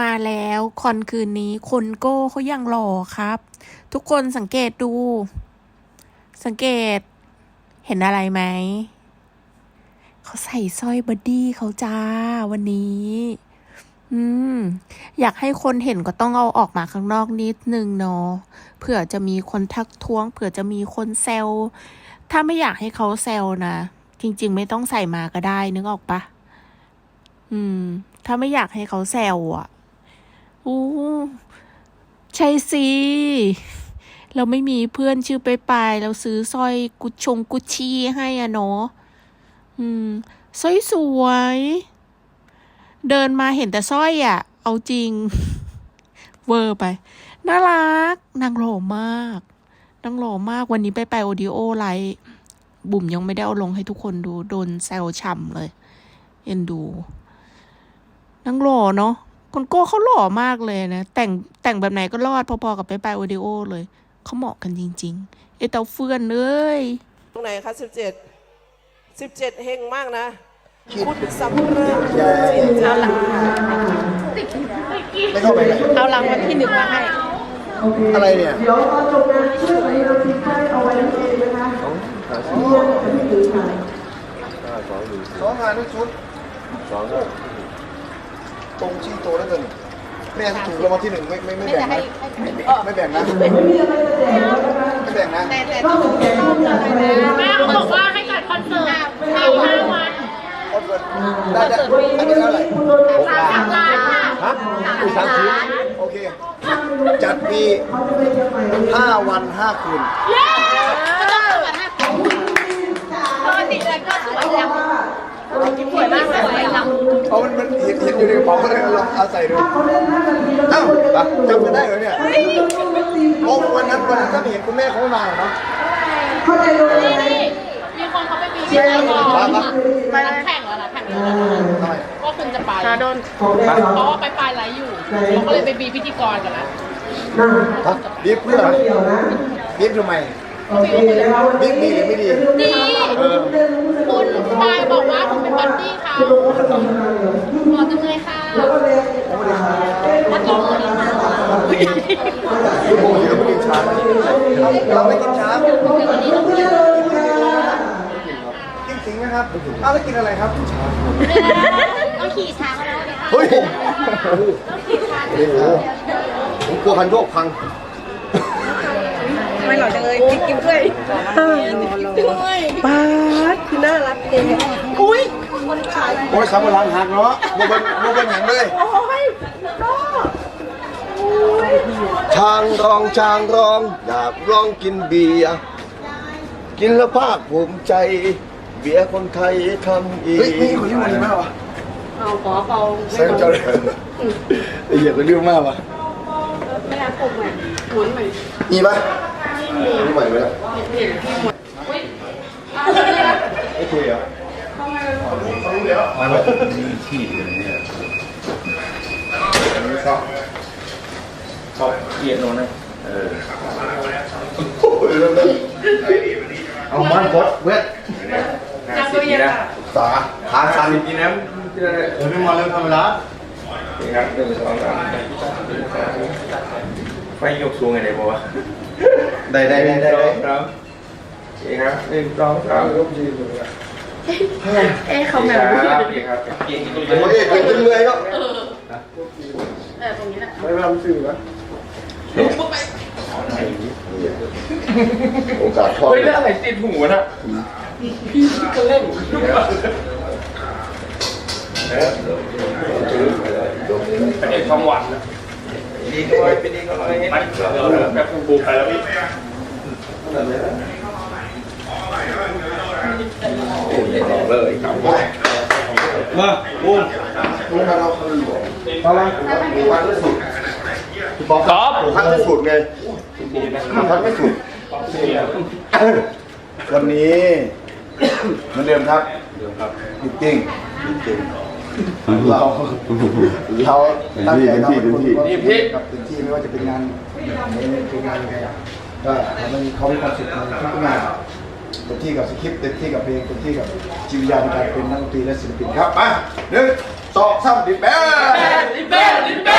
มาแล้วคอนคืนนี้คนโก้เขายังหล่อครับ ทุกคนสังเกตดู สังเกต เห็นอะไรไหม เขาใส่สร้อยบอดี้เขาจ้าวันนี้ อืม อยากให้คนเห็นก็ต้องเอาออกมาข้างนอกนิดนึงเนาะเผื่อจะมีคนทักท้วง เผื่อจะมีคนแซวถ้าไม่อยากให้เขาแซวนะ จริง ๆ ไม่ต้องใส่มาก็ได้นึกออกปะอืม ถ้าไม่อยากให้เขาแซวอะ อู้ใช่สิ เราไม่มีเพื่อนชื่อไปไปเราซื้อสร้อยกุชชงกุชชี่ให้อะเนาะ อืมสร้อยสวย เดินมาเห็นแต่สร้อยอะ เอาจริง เวอร์ไป น่ารัก นางหล่อมากนางหล่อมากวันนี้ไปไปโอดิโอไลฟ์บุ๋มยังไม่ได้เอาลงให้ทุกคนดู โดนแซวฉ่ำเลย เอ็นดูนางหล่อเนาะ คนโก้เขาหล่อมากเลยนะ แต่งแต่งแบบไหนก็รอดพอๆกับไปไปโอดิโอเลยเขาเหมาะกันจริง ๆ เอเตาเฟื่อนเลย ตรงไหนคะสิบเจ็ดสิบเจ็ดเฮงมากนะคุณสำเริงเอาหลังไม่เข้าไปเลยเอาหลังวันที่หนึ่งมาให้ อะไรเนี่ยสองงานทุกชุดสอง ตรงชี้โตแล้วกันแม่ถูกรางวัลที่หนึ่งไม่ไม่ไม่แบ่งนะไม่แบ่งนะไม่แบ่งนะแม่เขาบอกว่าให้จัดคอนเสิร์ตห้าวันคนเกิดได้ได้อันนี้เท่าไหร่สามล้านค่ะฮะสามสิบโอเค จัดปีห้าวันห้าคืน เย้ก็ต้องเปิดห้าคนปกติเลยก็สวยแล้วสวยมากสวยแล้ว เพราะมันมันเห็นเห็นอยู่ในกระเป๋าก็เลยลองเอาใส่ดูเอ้าจำกันได้เหรอเนี่ยโอ้วันนั้นวันนั้นถ้าเห็นคุณแม่เขาไม่มาเหรอเนาะนี่นี่มีคนเขาไปบีบที่ไอรอนไปแข่งแล้วนะแข่งแล้วนะทำไมก็คุณจะไปโดนเพราะว่าไปปลายไลฟ์อยู่เขาก็เลยไปบีบพิธีกรกันแล้วฮะบีบเพื่อบีบทำไมบีบดีหรือไม่ดีดีคุณปาย บอกว่าคุณเป็นบัดดี้เขาหมอจังเลยค่ะถ้ากินมือดีค่ะลูกโป่งเดี๋ยวไม่กินช้าเราไม่กินช้าวันนี้ต้องกินกินสิงนะครับอ้าวแล้วกินอะไรครับต้องขี่ช้างแล้วเนี่ยเฮ้ยโอ้โหผมกลัวคันโยกพังไม่หล่อจังเลยกินกินด้วยป้าดคือน่ารักเอง อุ้ยโอ้ยสามวันหลังหักเนาะโมเป็นโมเป็นอย่างเลยโอ้ยน้อช้างรองช้างรองอยากลองกินเบียร์กินแล้วภาคภูมิใจ เบียร์คนไทยทำอีกเฮ้ยนี่คนที่มันดีมากวะเอาขอเปาใส่เจ้าเลยไอ้เหี้ยคนเรื่องมากวะไม่น่าปลุกแม่หมุนใหม่มีปะมีใหม่ไหมล่ะไม่คุยเหรอเขารู้แล้ วมาแบบมีที่อย่างเนี้ยอันนี้ชอบชอบเกียรโน่นนะเออเอามันบดเวทจับตัวเย็นะสาขาสันกินน้ำที่นั่นเลยเออไม่มาเรื่องธรรมดานี่ครับหนึ่งสองสามไฟยกสูงไงเนี่ยบอกว่ได้ได้ได้ได้สองสามนี่ครับหนึ่งสองสามยกยืนเลย เอ๊ะเขาแมวครับนี่ครับโอ้ยเกิดขึ้นเลยก็เออตรงนี้แหละไม่ทำสื่อนะโอกาสทองเฮ้ยแล้วอะไรติดหูนะพี่ก็เล่นเป็นเอกความหวานนะดีก็เลยเป็นดีก็เลยมันแบบบูไปแล้วพี่ โอ้ยบอกเลยครับมาบูมบูมมาเราคือมาละพันไม่สุดบอกครับพันไม่สุดไงพันไม่สุดวันนี้เหมือนเดิมครับจริงจริงจริงเราเราตั้งใจทำเป็นคนกับเต็มที่ไม่ว่าจะเป็นงานเป็นงานยังไงก็มันเขามีความสุขในทุกงาน เต็มที่กับสคริปต์เต็มที่กับเพลงเต็มที่กับจิตวิญญาณในการเป็นนักดนตรีและศิลปินครับมาหนึ่งสองสามดิบแบ๊ดิบแบ๊ดิบแบ